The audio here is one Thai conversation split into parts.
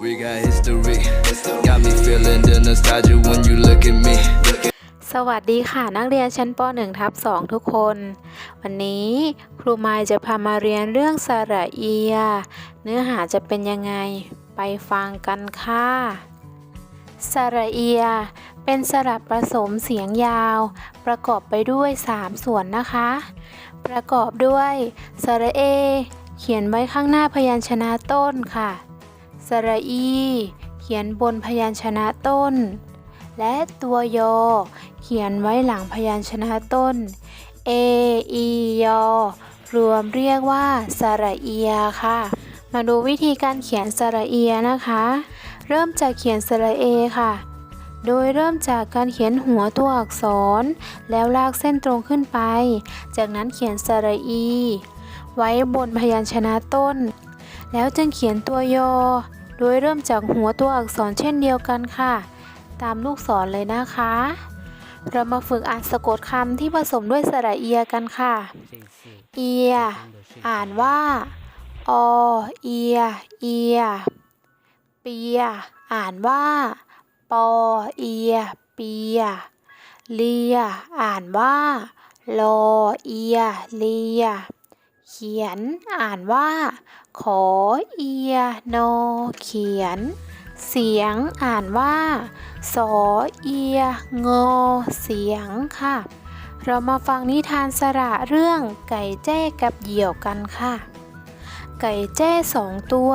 We got history. Got me feeling the nostalgia when you look at me. สวัสดีค่ะนักเรียนชั้นป .1 ทับ2ทุกคน วันนี้ครูไมายจะพามาเรียนเรื่องสระเอีย เนื้อหาจะเป็นยังไงไปฟังกันค่ะสระเอีย เป็นสระผสมเสียงยาว ประกอบไปด้วย 3 ส่วนนะคะ ประกอบด้วยสระเอ เขียนไว้ข้างหน้าพยัญชนะต้นค่ะ ระอี เขียนบนพยัญชนะต้น และตัวยอ เขียนไว้หลังพยัญชนะต้น เอ อี ยอ รวมเรียกว่าสระเอียค่ะ มาดูวิธีการเขียนสระเอียนะคะ เริ่มจากเขียนสระเอค่ะโดยเริ่มจากการเขียนหัวตัวอักษร แล้วลากเส้นตรงขึ้นไป จากนั้นเขียนสระอี ไว้บนพยัญชนะต้น แล้วจึงเขียนตัวยอ โดยเริ่มจากหัวตัวอักษรเช่นเดียวกันค่ะ ตามลูกศรเลยนะคะ เรามาฝึกอ่านสะกดคำที่ผสมด้วยสระเอียกันค่ะ เอีย อ่านว่า อเอีย เอีย เปีย อ่านว่า ปอเอีย เปีย เลีย อ่านว่า ลอเอีย เลีย ขียนอ่านว่า ขอเอียโนเขียน เสียงอ่านว่าสอเอียงอเสียงค่ะ เรามาฟังนิทานสระเรื่องไก่แจ้กับเหยี่ยวกันค่ะ ไก่แจ้สองตัว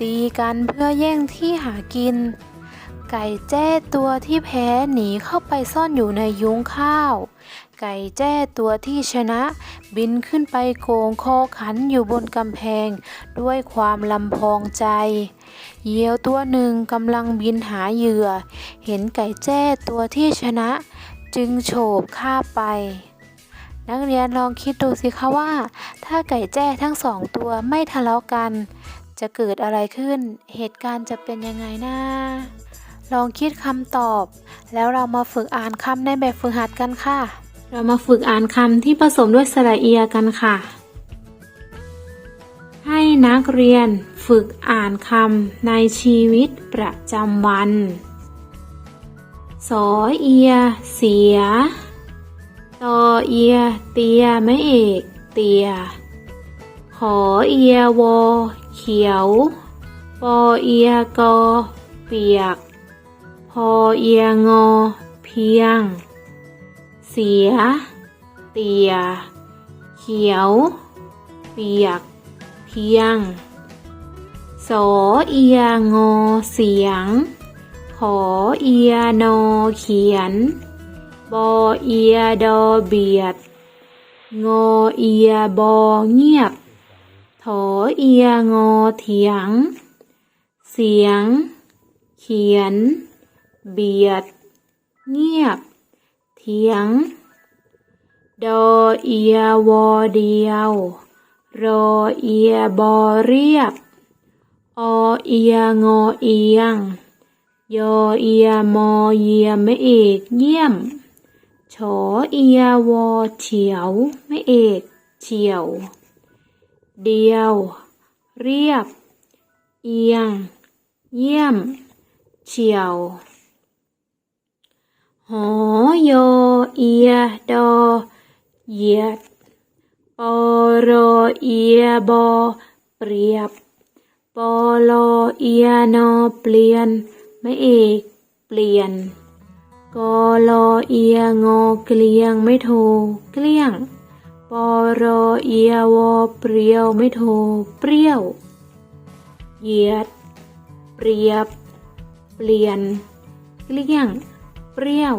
ตีกันเพื่อแย่งที่หากิน ไก่แจ้ตัวที่แพ้หนีเข้าไปซ่อนอยู่ในยุ้งข้าว ไก่แจ้ตัวที่ชนะ บินขึ้นไปโกงคอขันอยู่บนกำแพง ด้วยความลำพองใจเหยี่ยวตัวหนึ่งกำลังบินหาเหยื่อ เห็นไก่แจ้ตัวที่ชนะ จึงโฉบฆ่าไป นักเรียนลองคิดดูสิคะว่า ถ้าไก่แจ้ทั้งสองตัวไม่ทะเลาะกัน จะเกิดอะไรขึ้น เหตุการณ์จะเป็นยังไงนะ ลองคิดคำตอบ แล้วเรามาฝึกอ่านคำในแบบฝึกหัดกันค่ะ เรามาฝึกอ่านคำที่ผสมด้วยสระเอียกันค่ะ ให้นักเรียนฝึกอ่านคำในชีวิตประจำวัน สอเอีย เสีย ตอเอีย เตียไม่เอก เตีย ขอเอียวอ เขียว ปอเอียกอ เปียก พอเอียงอ เพียง เสีย เตีย เขียว เปียก เพียงสอเอียงอเสียง ขอเอียนอเขียน บอเอียดอเบียด งอเอียบอเงียบ ถอเอียงอเถียง เสียง เขียน เบียด เงียบ เถียง ดอเอียวอเดียว รอเอียบอเรียบ อเอียงอเอียง ยอเอียมอเยียไม่เอกเยี่ยม ฉอเอียวอเฉียวไม่เอกเฉียว เดียว เรียบ เอียง เยี่ยม เฉียว หอยเอียดอเหยียดปอรอเอียบอเปรียบปอลอเอียนอเปลี่ยน ไม่เอกเปลี่ยนกอลอเอียงอเกลียงไม่โทเกลี้ยงปอรอเอียวอเปรียวไม่โทเปรี้ยวเหยียด เปรียบ เปลี่ยน เกลี้ยง เปรี้ยว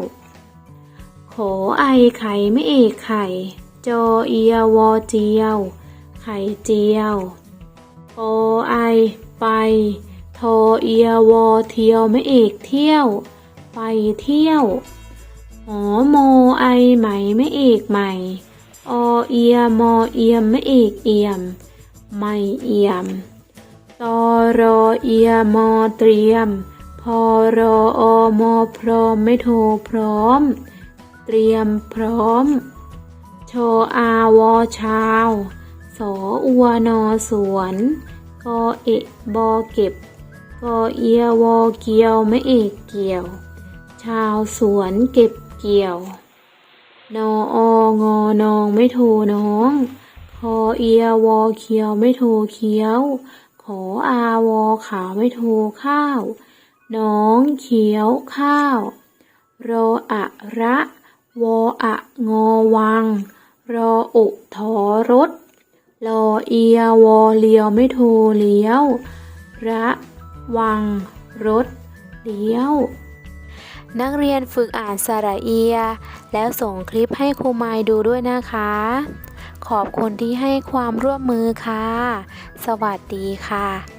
โขอไอไข่ไม่เอกไข่ จอเอียวอเจียว ไข่เจียวปอไอไป ทอเอียวอเที่ยวไม่เอกเที่ยว ไปเที่ยวหอโมไอไหมไม่เอกใหม่ อเอียมอเอียมไม่เอกเอียม ไม่เอียมตอรอเอียมอเตรียม พอรออมอพร้อมไม่โทรพร้อม เตรียมพร้อมโชอาวอชาว สออัวนอสวนกอเอะบอเก็บกอเอียวอเกียวไม่เอกเกี่ยว ชาวสวนเก็บเกี่ยวนอองอนองไม่โทน้อง คอเอียวอเคียวไม่โทเคี้ยว ขออาวอขาวไม่โทข้าว น้องเขียวข้าวรออะระวออะงอวัง รออุทอรถรอเอียวอเลียวไม่โทเลี้ยว ระวัง รถเลี้ยว นักเรียนฝึกอ่านสระเอีย แล้วส่งคลิปให้ครูไมดูด้วยนะคะ ขอบคุณที่ให้ความร่วมมือค่ะ สวัสดีค่ะ